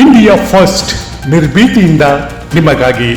India first ನಿರ್ಭೀತಿಯಿಂದ ನಿಮಗಾಗಿ